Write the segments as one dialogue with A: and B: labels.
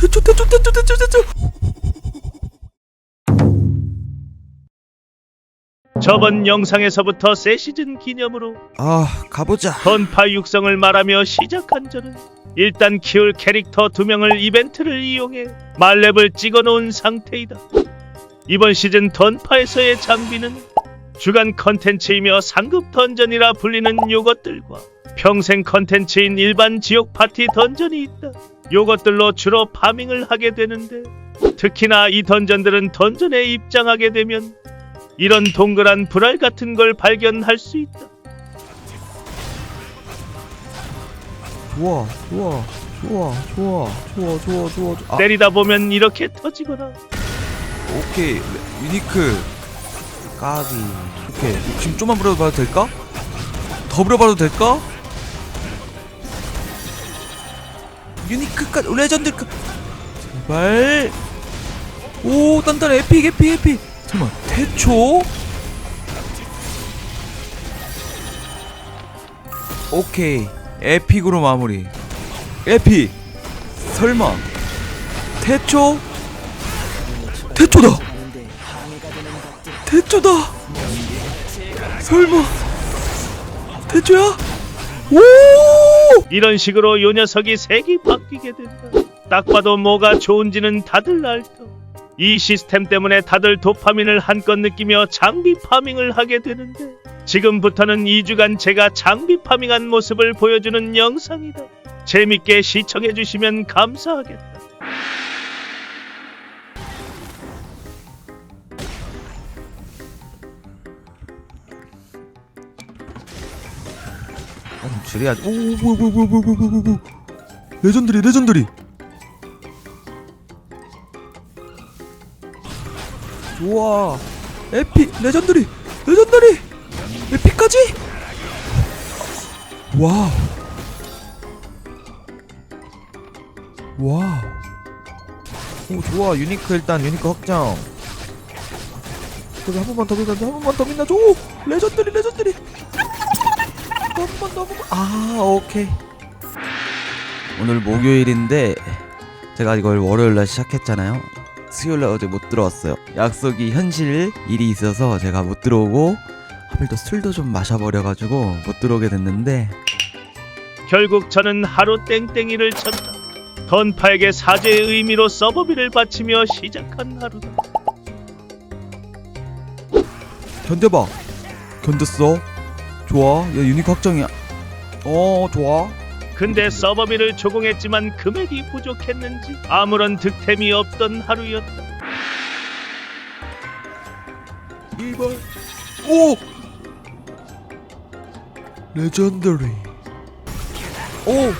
A: 대초 대초 대초 대초 대초
B: 저번 영상에서부터 새 시즌 기념으로
A: 아 가보자
B: 던파 육성을 말하며 시작한 저는 일단 키울 캐릭터 두 명을 이벤트를 이용해 말렙을 찍어놓은 상태이다. 이번 시즌 던파에서의 장비는 주간 컨텐츠이며 상급 던전이라 불리는 요것들과 평생 컨텐츠인 일반 지옥 파티 던전이 있다. 요것들로 주로 파밍을 하게 되는데 특히나 이 던전들은 던전에 입장하게 되면 이런 동그란 불알 같은 걸 발견할 수 있다.
A: 좋아 좋아 좋아 좋아 좋아 좋아 좋아 아
B: 때리다 보면 이렇게 터지거나
A: 오케이 레- 유니크 까비 오케이 지금 좀만 부려봐도 될까? 더 부려봐도 될까? 유니크까지 레전드까 제발. 오 단단해. 에픽 에픽 에픽 잠깐만 태초? 오케이. 에픽으로 마무리. 에픽 설마. 태초? 태초다. 태초다. 설마. 태초야? 오
B: 이런 식으로 요 녀석이 색이 바뀌게 된다. 딱 봐도 뭐가 좋은지는 다들 알 터. 이 시스템 때문에 다들 도파민을 한껏 느끼며 장비 파밍을 하게 되는데 지금부터는 2주간 제가 장비 파밍한 모습을 보여주는 영상이다. 재밌게 시청해 주시면 감사하겠다.
A: 어, 지뢰야지. 오, 뭐야, 뭐야, 뭐야, 뭐야. 레전드리, 레전드리. 좋아. 에픽, 레전드리, 레전드리. 에픽까지. 와우. 와우. 오, 좋아. 유니크 일단 유니크 확정. 저기 한 번만 더 빛나줘. 한 번만 더 빛나줘. 오, 레전드리, 레전드리. 한 번 더. 아, 오케이. 오늘 목요일인데 제가 이걸 월요일 날 시작했잖아요. 수요일 날 어제 못 들어왔어요. 약속이 현실 일이 있어서 제가 못 들어오고 하필 또 술도 좀 마셔버려 가지고 못 들어오게 됐는데
B: 결국 저는 하루 땡땡이를 쳤다. 던파에게 사죄의 의미로 서버비를 바치며 시작한 하루다.
A: 견뎌봐. 견뎠어. 좋아. 야 유니크 확정이야. 어, 좋아.
B: 근데 서버비를 조공했지만 금액이 부족했는지 아무런 득템이 없던 하루였다.
A: 1번. 오! 레전더리. 오!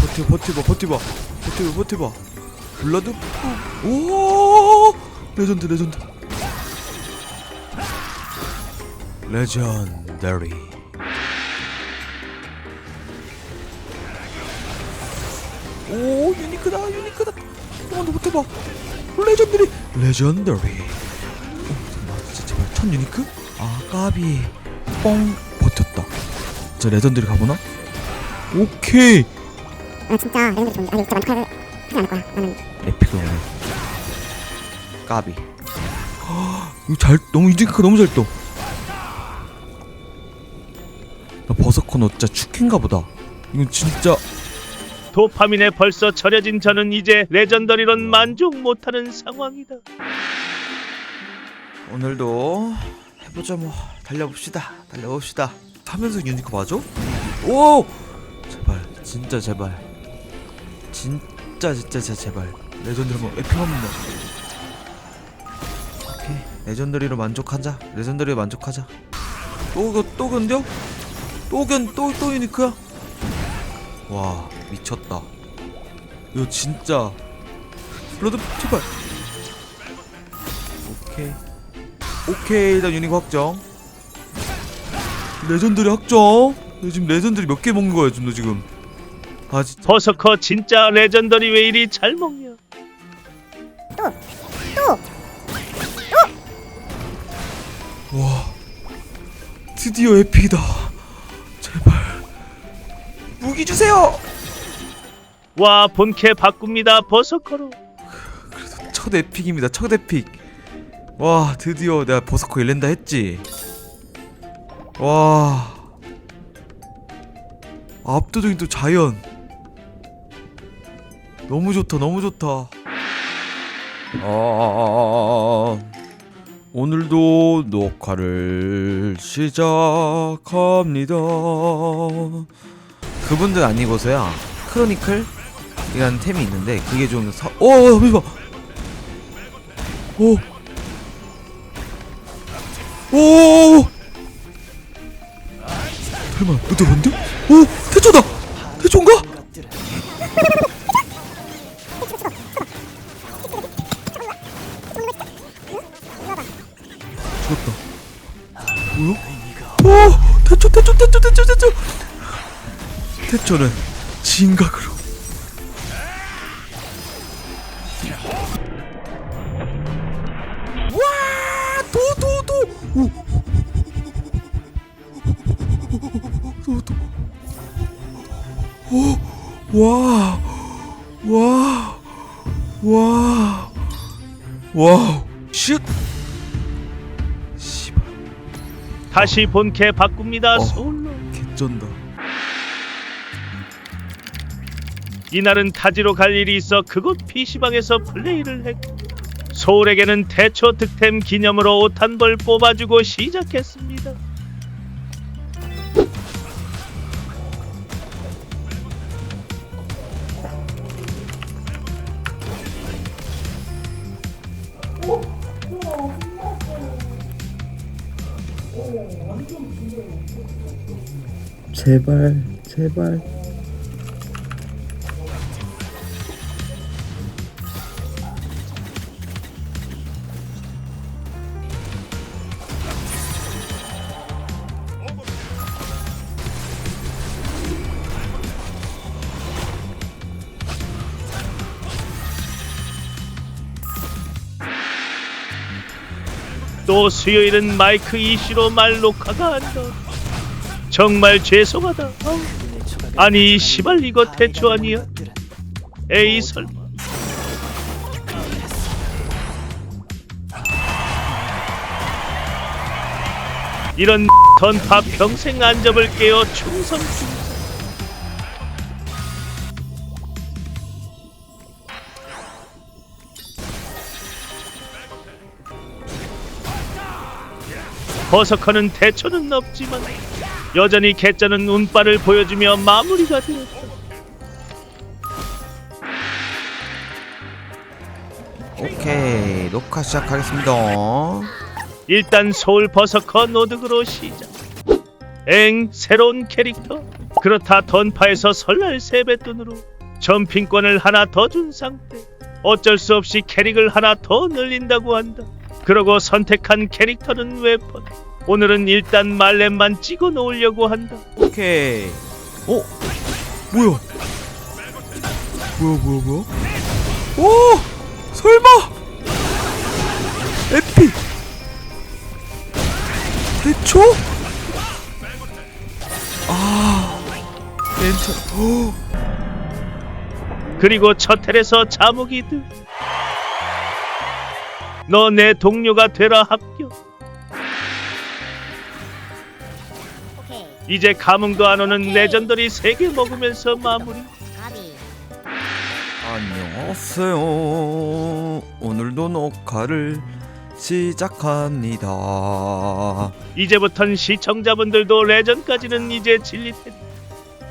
A: 버텨, 버텨봐, 버텨봐. 버텨봐, 버텨봐. 블러드 푸. 오! 레전드, 레전드. 레전더리. 오, 유니크다, 유니크다. 어, 너 버텨봐. 레전더리. 레전더리. 아 진짜 제발 천 유니크? 아 까비 뻥 버텼다 저 레전드리 가보나? 오케이
C: 아 진짜 레전드 좋은데 아니 진짜 만족하지 않을 거야 나는
A: 에픽을 오네 까비 이거 잘 너무 유니크가 너무 잘떠 너 진짜 축인가 보다. 이건 진짜.
B: 도파민에 벌써 절여진 저는 이제 레전더리론 만족 못하는 상황이다.
A: 오늘도 해보자 뭐. 달려봅시다. 달려봅시다. 하면서 유니크 맞아? 오! 제발. 진짜 제발. 진짜 진짜 진짜 제발. 레전드리 뭐 에픽 한번 오케이. 레전드리로 만족하자. 레전드리로 만족하자. 또, 그- 또 견뎌? 또 견, 또, 또 유니크야? 와 미쳤다. 이거 진짜. 블러드 제발. 오케이. 오케이 일단 유니크 확정. 레전드리 확정? 너 지금 레전드리 몇 개 먹는 거야 지금 너 지금? 아 진짜.
B: 버서커 진짜 레전더리 왜 이리 잘 먹냐?
A: 와 드디어 에픽이다 무기 주세요
B: 와 본캐 바꿉니다 버서커로
A: 첫 에픽입니다. 첫 에픽. 와 드디어 내가 버서커 일렌다 했지. 와 압도적인 또 자연. 너무 좋다. 너무 좋다. 아 오늘도 녹화를 시작합니다. 그분들 아니고서야 크로니클 이라는 템이 있는데 그게 좀 사... 오 잠시만 오 오! 설마 너도 뭔데? 오! 태초다! 태초인가? 죽었다 뭐야? 오! 태초 태초 태초 태초 태초 태초는 진각으로 와! 도도도! 오! 도도. 오! 와! 와! 와! 와우! 슛! 씨발
B: 다시 본캐 바꿉니다
A: 어.
B: 서울로
A: 개쩐다
B: 이날은 타지로 갈 일이 있어 그곳 PC방에서 플레이를 했고 서울에게는 대초 득템 기념으로 옷 한 벌 뽑아주고 시작했습니다.
A: 제발 제발
B: 또 수요일은 마이크 이슈로 말 녹화가 한다 정말 죄송하다. 아우. 아니 시발 이거 대초 아니야? 에이 설마. 이런 던파 평생 안 접을게요 충성 충성 버서커는 대처는 없지만 여전히 개쩌는 운빨을 보여주며 마무리가 되었다.
A: 오케이 녹화 시작하겠습니다
B: 일단 서울 버서커 노득으로 시작. 엥 새로운 캐릭터. 그렇다 던파에서 설날 세뱃돈으로 점핑권을 하나 더 준 상태. 어쩔 수 없이 캐릭을 하나 더 늘린다고 한다. 그러고 선택한 캐릭터는 웨펀. 오늘은 일단 말렘만 찍어 놓으려고 한다.
A: 오케이 어? 뭐야 뭐야 뭐야 뭐야 오! 설마 에픽 대초? 아 괜찮 오
B: 그리고 첫 텔에서 자무기드. 너 내 동료가 되라 합격.
C: 오케이.
B: 이제 감흥도 안 오는 레전더리 3개 먹으면서 마무리.
C: 가비.
A: 안녕하세요 오늘도 녹화를 시작합니다
B: 이제부턴 시청자분들도 레전까지는 이제 진리 테니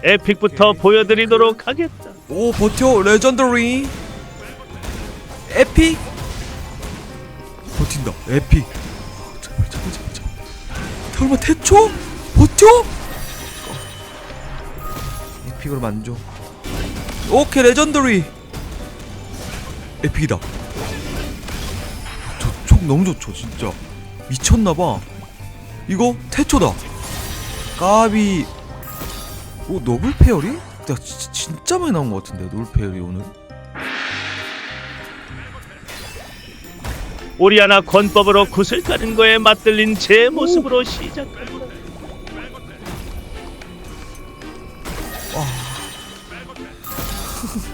B: 에픽부터 보여드리도록 하겠다.
A: 오 버텨 레전더리 에픽 버틴다. 에픽 제발 제발 제발 제발 설마 태초 버텨? 에픽으로 만족. 오케이 레전더리. 에픽이다. 저촉 너무 좋죠 진짜. 미쳤나봐. 이거 태초다. 까비. 오 노블 페어리? 진짜 많이 나온 것 같은데 노블 페어리 오늘
B: 오리아나 권법으로 굿을 까는 거에 맞들린 제 모습으로 시작한다.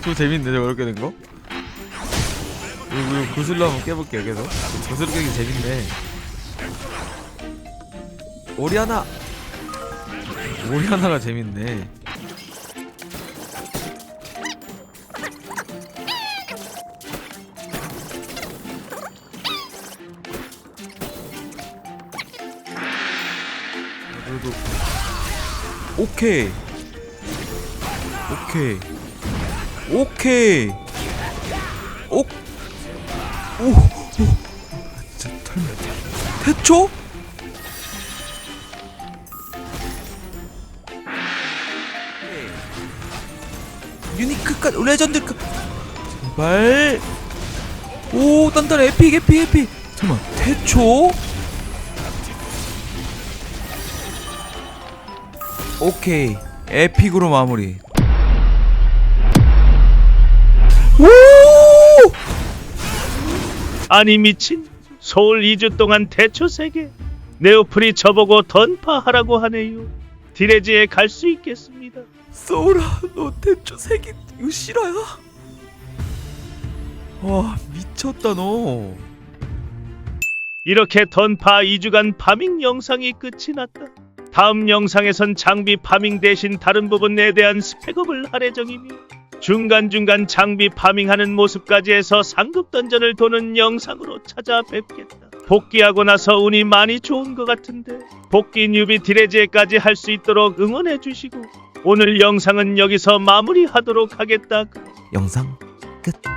A: 저 재밌네 저거 이렇게 된 거. 이거 구슬로 한번 깨볼게요 계속. 구슬 깨기 재밌네. 오리아나. 오리아나가 재밌네. 그래도 오케이. 오케이. 오케이. 오, 오, 오, 진짜 털면 태초? 유니크까지 레전드까 제발. 오 단단 에픽 에픽 에픽. 잠깐만. 태초? 오케이 에픽으로 마무리 오!
B: 아니 미친 서울 2주 동안 대초 세계 네오플이 저보고 던파하라고 하네요. 디레지에 갈 수 있겠습니다.
A: 소울아 너 태초 색이 이거 실화야? 와 미쳤다 너
B: 이렇게 던파 2주간 파밍 영상이 끝이 났다. 다음 영상에선 장비 파밍 대신 다른 부분에 대한 스펙업을 할 예정이며 중간중간 장비 파밍하는 모습까지 해서 상급 던전을 도는 영상으로 찾아뵙겠다. 복귀하고 나서 운이 많이 좋은 것 같은데 복귀 뉴비 디레지에까지 할 수 있도록 응원해 주시고 오늘 영상은 여기서 마무리하도록 하겠다.
A: 영상 끝